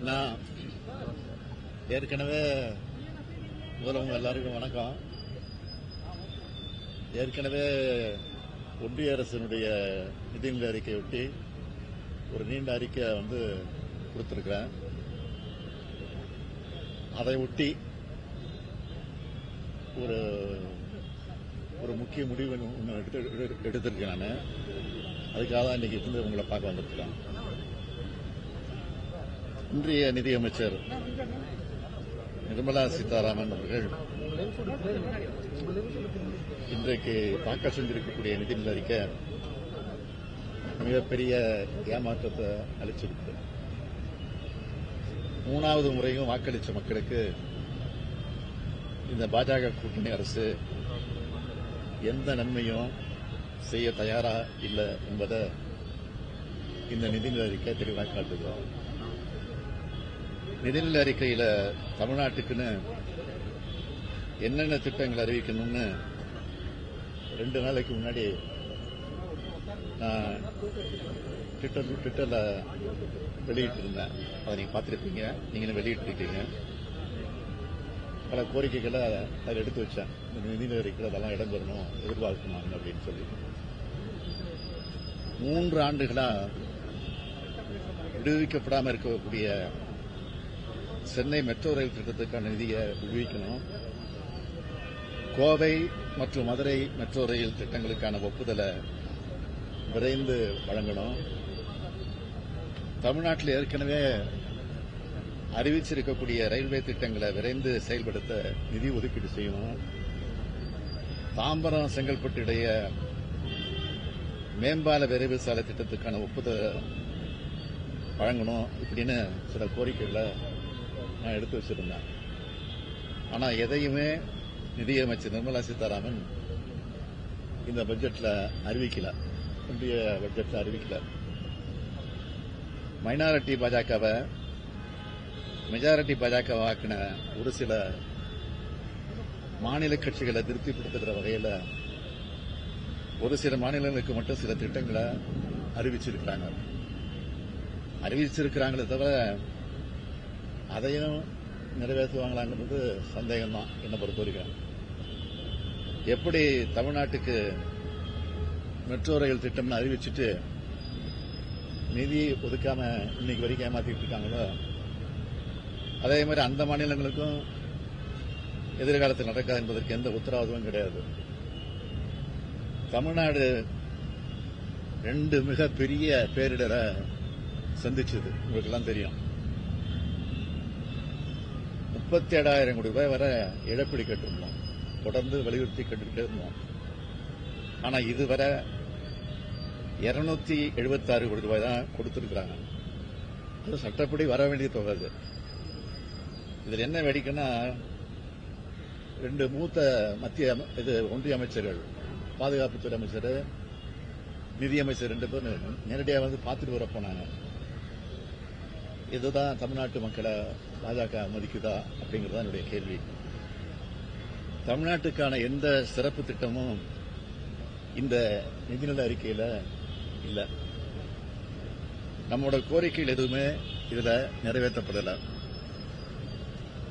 நான் ஏற்கனவே முதல்வங்க எல்லாருக்கும் வணக்கம். ஏற்கனவே ஒன்றிய அரசினுடைய நிதிநிலை அறிக்கையை ஒட்டி ஒரு நீண்ட அறிக்கை வந்து கொடுத்துருக்குறேன். அதை ஒட்டி ஒரு ஒரு முக்கிய முடிவு ஒன்று எடுத்து எடு- எடுத்திருக்கேன் நான். அதுக்காக தான் இன்னைக்கு இருந்து உங்களை பார்க்க வந்திருக்கிறேன் இன்றைய நிதியமைச்சர் நிர்மலா சீதாராமன் அவர்கள் இன்றைக்கு தாக்கல் செஞ்சிருக்கக்கூடிய நிதிநிலை அறிக்கை மிகப்பெரிய ஏமாற்றத்தை அளிச்சிருக்கு. மூணாவது முறையும் வாக்களித்த மக்களுக்கு இந்த பாஜக கூட்டணி அரசு எந்த நன்மையும் செய்ய தயாரா இல்லை என்பதை இந்த நிதிநிலை அறிக்கை தெளிவாக காட்டுகிறோம். நிதிநிலை அறிக்கையில் தமிழ்நாட்டுக்குன்னு என்னென்ன திட்டங்கள் அறிவிக்கணும்னு ரெண்டு நாளைக்கு முன்னாடி நான் ட்விட்டர் ட்விட்டரில் வெளியிட்டு இருந்தேன் அதை நீங்கள் பார்த்துருப்பீங்க. நீங்களும் வெளியிட்டிருக்கீங்க. பல கோரிக்கைகளை அதில் எடுத்து வச்சேன். இந்த நிதிநிலை அறிக்கையில் அதெல்லாம் இடம் பெறணும் எதிர்பார்க்கணும் அப்படின்னு சொல்லி. மூன்று ஆண்டுகளாக விடுவிக்கப்படாமல் இருக்கக்கூடிய சென்னை மெட்ரோ ரயில் திட்டத்துக்கான நிதியை விடுவிக்கணும் கோவை மற்றும் மதுரை மெட்ரோ ரயில் திட்டங்களுக்கான ஒப்புதலை விரைந்து வழங்கணும். தமிழ்நாட்டில் ஏற்கனவே அறிவிச்சிருக்கக்கூடிய ரயில்வே திட்டங்களை விரைந்து செயல்படுத்த நிதி ஒதுக்கீடு செய்யணும். தாம்பரம் செங்கல்பட்டு இடையே மேம்பால விரைவு சாலை திட்டத்துக்கான ஒப்புதல் வழங்கணும். இப்படின்னு சில கோரிக்கைகளை நான் எடுத்து வச்சிருந்தேன். ஆனா எதையுமே நிதியமைச்சர் நிர்மலா சீதாராமன் இந்த பட்ஜெட்ல அறிவிக்கல. இந்திய பட்ஜெட்ல அறிவிக்கல. மைனாரிட்டி பாஜகவை மெஜாரிட்டி பாஜக வாக்கின ஒரு சில மாநில கட்சிகளை திருப்திப்படுத்துகிற வகையில ஒரு சில மாநிலங்களுக்கு மட்டும் சில திட்டங்களை அறிவிச்சிருக்கிறாங்க. அறிவிச்சிருக்கிறாங்களே தவிர அதையும் நிறைவேற்றுவாங்களாங்கிறது சந்தேகம்தான் என்னை பொறுத்த வரைக்கும். எப்படி தமிழ்நாட்டுக்கு மெட்ரோ ரயில் திட்டம்னு அறிவிச்சிட்டு நிதி ஒதுக்காம இன்னைக்கு வரைக்கும் ஏமாத்திட்டு இருக்காங்களோ அதே மாதிரி அந்த மாநிலங்களுக்கும் எதிர்காலத்தில் நடக்காது என்பதற்கு எந்த உத்தரவாதமும் கிடையாது. தமிழ்நாடு ரெண்டு மிகப்பெரிய பேரிடரை சந்திச்சது. உங்களுக்கெல்லாம் தெரியும். முப்பத்தி ஏழாயிரம் கோடி ரூபாய் வரை இழப்பீடு கேட்டிருந்தோம். தொடர்ந்து வலியுறுத்தி கேட்டுக்கிட்டே இருந்தோம். ஆனா இதுவரை இருநூத்தி எழுபத்தாறு கோடி ரூபாய் தான் கொடுத்திருக்கிறாங்க. அது சட்டப்படி வர வேண்டிய தொகை அது. இதில் என்ன வேடிக்கைன்னா ரெண்டு மூத்த மத்திய இது ஒன்றிய அமைச்சர்கள் பாதுகாப்புத்துறை அமைச்சர் நிதியமைச்சர் ரெண்டு பேரும் நேரடியாக வந்து பார்த்துட்டு வர போனாங்க. இதுதான் தமிழ்நாட்டு மக்களை பாஜக மதிக்குதா அப்படிங்கறது என்னுடைய கேள்வி. தமிழ்நாட்டுக்கான எந்த சிறப்பு திட்டமும் இந்த நிதிநிலை அறிக்கையில் இல்லை. நம்மளோட கோரிக்கைகள் எதுவுமே இதில் நிறைவேற்றப்படல.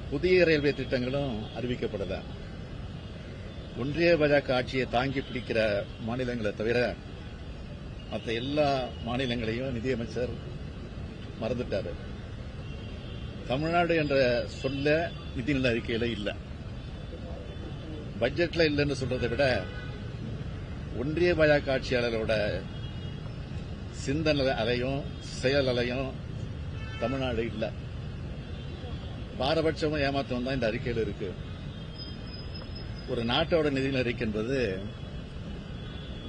புதிய ரயில்வே திட்டங்களும் அறிவிக்கப்படல. ஒன்றிய பாஜக ஆட்சியை தாங்கி பிடிக்கிற மாநிலங்களை தவிர மற்ற எல்லா மாநிலங்களையும் நிதியமைச்சர் மறந்துட்டாரு. தமிழ்நாடு என்ற சொல்ல நிதிநிலை அறிக்கையில இல்லை. பட்ஜெட்ல இல்லைன்னு சொல்றதை விட ஒன்றிய பாஜக ஆட்சியாளரோட சிந்தனை அலையும் செயல் அலையும் தமிழ்நாடு இல்லை. பாரபட்சமும் ஏமாற்றம் தான் இந்த அறிக்கையில் இருக்கு. ஒரு நாட்டோட நிதிநிலை அறிக்கை என்பது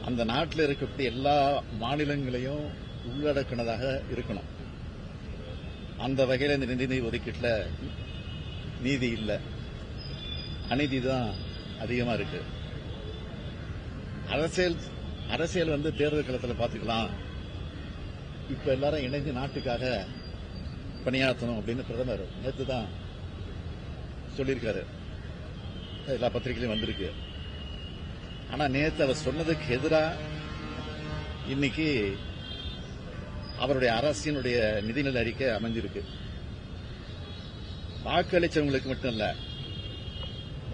அந்த நாட்டில் இருக்கக்கூடிய எல்லா மாநிலங்களையும் உள்ளடக்கினதாக இருக்கணும். அந்த வகையில் இந்த நிதி ஒதுக்கீட்டில் நீதி இல்லை. அநீதி தான் அதிகமா இருக்கு. அரசியல் அரசியல் வந்து தேர்தல் களத்தில் பார்த்துக்கலாம் இப்ப எல்லாரும் இணைந்து நாட்டுக்காக பணியாற்றணும் அப்படின்னு பிரதமர் நேற்று தான் சொல்லியிருக்காரு. எல்லா பத்திரிகையிலும் வந்திருக்கு. ஆனா நேற்று அவர் சொன்னதுக்கு எதிரா இன்னைக்கு அவருடைய அரசினுடைய நிதிநிலை அறிக்கை அமைஞ்சிருக்கு. வாக்களிச்சவங்களுக்கு மட்டும் இல்ல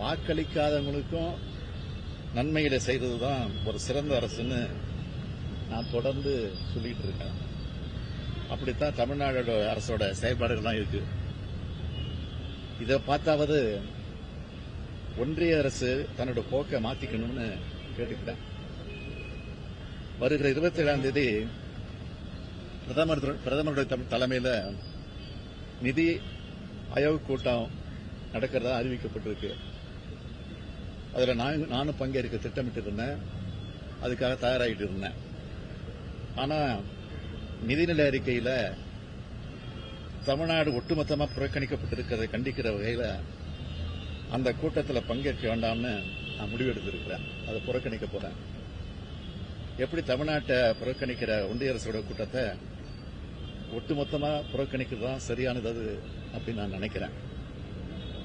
வாக்களிக்காதவங்களுக்கும் நன்மைகளை செய்ததுதான் ஒரு சிறந்த அரசுன்னு நான் தொடர்ந்து சொல்லிட்டு இருக்கேன். அப்படித்தான் தமிழ்நாடோட அரசோட செயல்பாடுகள்லாம் இருக்கு. இதை பார்த்தாவது ஒன்றிய அரசு தன்னோட போக்கை மாத்திக்கணும்னு கேட்டுக்கிட்டேன் வருகிற இருபத்தி ஏழாம் தேதி பிரதமர் பிரதமருடைய தலைமையில் நிதி ஆயோக் கூட்டம் நடக்கிறதா அறிவிக்கப்பட்டிருக்கு. அதில் நான் நானும் பங்கேற்க திட்டமிட்டு இருந்தேன் அதுக்காக தயாராகிட்டு இருந்தேன். ஆனால் நிதிநிலை அறிக்கையில் தமிழ்நாடு ஒட்டுமொத்தமாக புறக்கணிக்கப்பட்டிருக்கிறதை கண்டிக்கிற வகையில் அந்த கூட்டத்தில் பங்கேற்க வேண்டாம்னு நான் முடிவெடுத்திருக்கிறேன். அதை புறக்கணிக்க போகிறேன் எப்படி தமிழ்நாட்டை புறக்கணிக்கிற ஒன்றிய அரசோட கூட்டத்தை ஒட்டுமொத்தமாக புறக்கணிக்கிறது தான் சரியானது அது அப்படின்னு நான் நினைக்கிறேன்.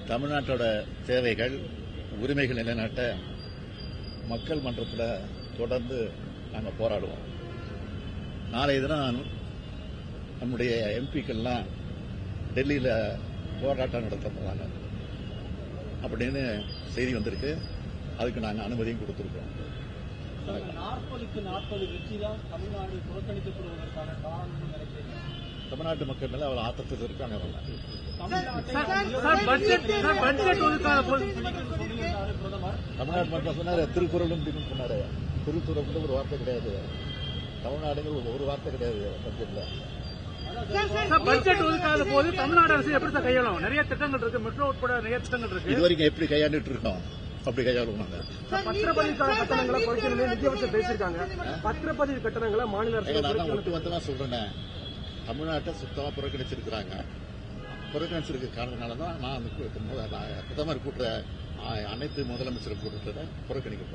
தமிழ்நாட்டோட தேவைகள் உரிமைகள் நிலைநாட்ட மக்கள் மன்றத்தில் தொடர்ந்து நாங்கள் போராடுவோம். நாளைய தினம் நம்முடைய எம்பிக்கள்லாம் டெல்லியில் போராட்டம் நடத்த போறாங்க அப்படின்னு செய்தி வந்திருக்கு. அதுக்கு நாங்கள் அனுமதியும் கொடுத்துருக்கோம். நாற்பதுக்கு நாற்பது வெற்றி தான் தமிழ்நாடு புறக்கணிக்கப்படுவதற்கான காரணம் நினைக்கிறேன் தமிழ்நாட்டு மக்கள் மேல அவ்வளவு ஆத்தத்தில் இருக்காங்க. தமிழ்நாட்டு மக்கள் சொன்னாரு திருக்குறளும் சொன்னாரு. திருக்குறள் ஒரு வார்த்தை கிடையாது. தமிழ்நாடுங்கிற ஒரு- ஒரு வார்த்தை கிடையாது பட்ஜெட்ல சார் பட்ஜெட் ஒதுக்காத போது தமிழ்நாடு அரசு எப்படி கையாளும்? நிறைய திட்டங்கள் இருக்கு. மெட்ரோ உட்பட நிறைய திட்டங்கள் இருக்கு. இது வரைக்கும் எப்படி கையாண்டுட்டு இருக்கோம்? அப்படி கையாளுவோம் நாங்க பத்திரப்பதிவுக்கான கட்டணங்களை குறைக்கணும்னு நிதியமைச்சர் பேசியிருக்காங்க. பத்திரப்பதிவு கட்டணங்களை மாநில அரசு நான் சொல்றேன். தமிழ்நாட்டை சுத்தமாக புறக்கணிச்சிருக்கிறாங்க. புறக்கணிச்சிருக்க காரணத்தினால தான் நான் அந்த நான் பிரதமர் கூட்டுற அனைத்து முதலமைச்சர் கூட்டத்தை புறக்கணிக்க